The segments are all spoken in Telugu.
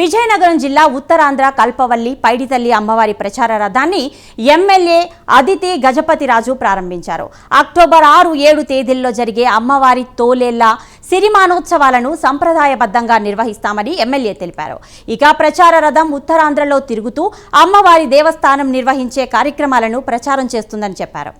విజయనగరం జిల్లా ఉత్తరాంధ్ర కల్పవల్లి పైడితల్లి అమ్మవారి ప్రచార రథాన్ని ఎమ్మెల్యే అదితి గజపతిరాజు ప్రారంభించారు. అక్టోబర్ ఆరు ఏడు తేదీల్లో జరిగే అమ్మవారి తోలేళ్ళ సిరిమానోత్సవాలను సంప్రదాయబద్ధంగా నిర్వహిస్తామని ఎమ్మెల్యే తెలిపారు. ఇక ప్రచార రథం ఉత్తరాంధ్రలో తిరుగుతూ అమ్మవారి దేవస్థానం నిర్వహించే కార్యక్రమాలను ప్రచారం చేస్తుందని చెప్పారు.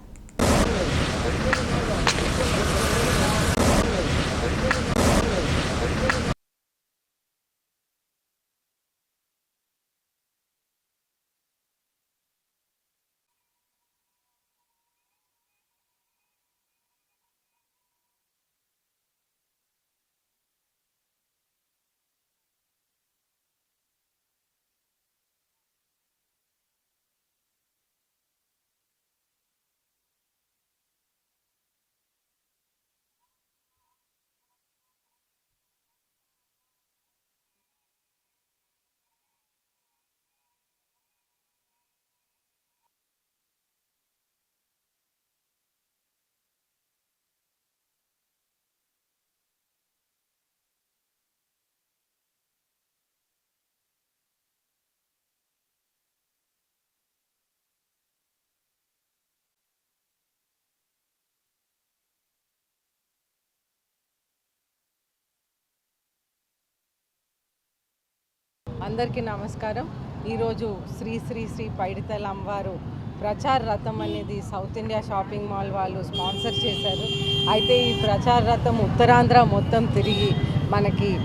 అందరికీ నమస్కారం. ఈరోజు శ్రీ శ్రీ శ్రీ పైడితల అమ్మవారు ప్రచార రథం అనేది సౌత్ ఇండియా షాపింగ్ మాల్ వాళ్ళు స్పాన్సర్ చేశారు. అయితే ఈ ప్రచార రథం ఉత్తరాంధ్ర మొత్తం తిరిగి మనకి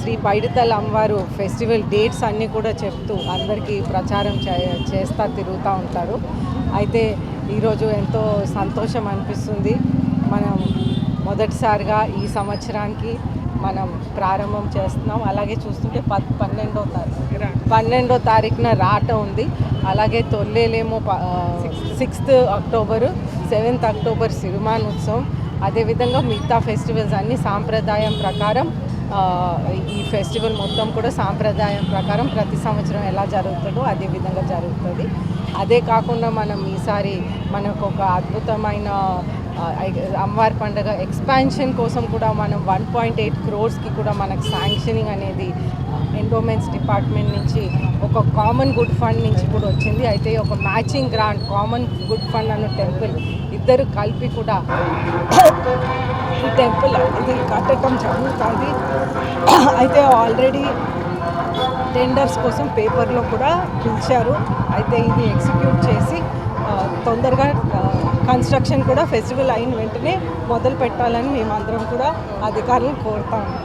శ్రీ పైడితల అమ్మవారు ఫెస్టివల్ డేట్స్ అన్నీ కూడా చెప్తూ అందరికీ ప్రచారం చే- చేస్తా తిరుగుతూ ఉంటారు. అయితే ఈరోజు ఎంతో సంతోషం అనిపిస్తుంది. మనం మొదటిసారిగా ఈ సంవత్సరానికి మనం ప్రారంభం చేస్తున్నాం. అలాగే చూస్తుంటే పద్ పన్నెండో తారీఖు పన్నెండో తారీఖున రాట ఉంది. అలాగే తొల్లేలేమో sixth October seventh October Sirimanu ఉత్సవం అదేవిధంగా మిగతా ఫెస్టివల్స్ అన్నీ సాంప్రదాయం ప్రకారం ఈ ఫెస్టివల్ మొత్తం కూడా సాంప్రదాయం ప్రకారం ప్రతి సంవత్సరం ఎలా జరుగుతుందో అదే విధంగా జరుగుతుంది. అదే కాకుండా మనం ఈసారి మనకు ఒక అద్భుతమైన అమ్మవారి పండుగ ఎక్స్పాన్షన్ కోసం కూడా మనం వన్ పాయింట్ ఎయిట్ క్రోర్స్కి కూడా మనకు శాంక్షనింగ్ అనేది ఎండోమెంట్స్ డిపార్ట్మెంట్ నుంచి ఒక కామన్ గుడ్ ఫండ్ నుంచి కూడా వచ్చింది. అయితే ఒక matching grant common good fund అన్న టెంపుల్ ఇద్దరు కలిపి కూడా ఈ టెంపుల్ ఇది కట్టడం జరుగుతుంది. అయితే ఆల్రెడీ టెండర్స్ కోసం పేపర్లో కూడా పిలిచారు. అయితే ఇది ఎగ్జిక్యూట్ చేసి తొందరగా కన్స్ట్రక్షన్ కూడా ఫెస్టివల్ అయిన వెంటనే మొదలు పెట్టాలని మేమందరం కూడా అధికారులను కోరుతాము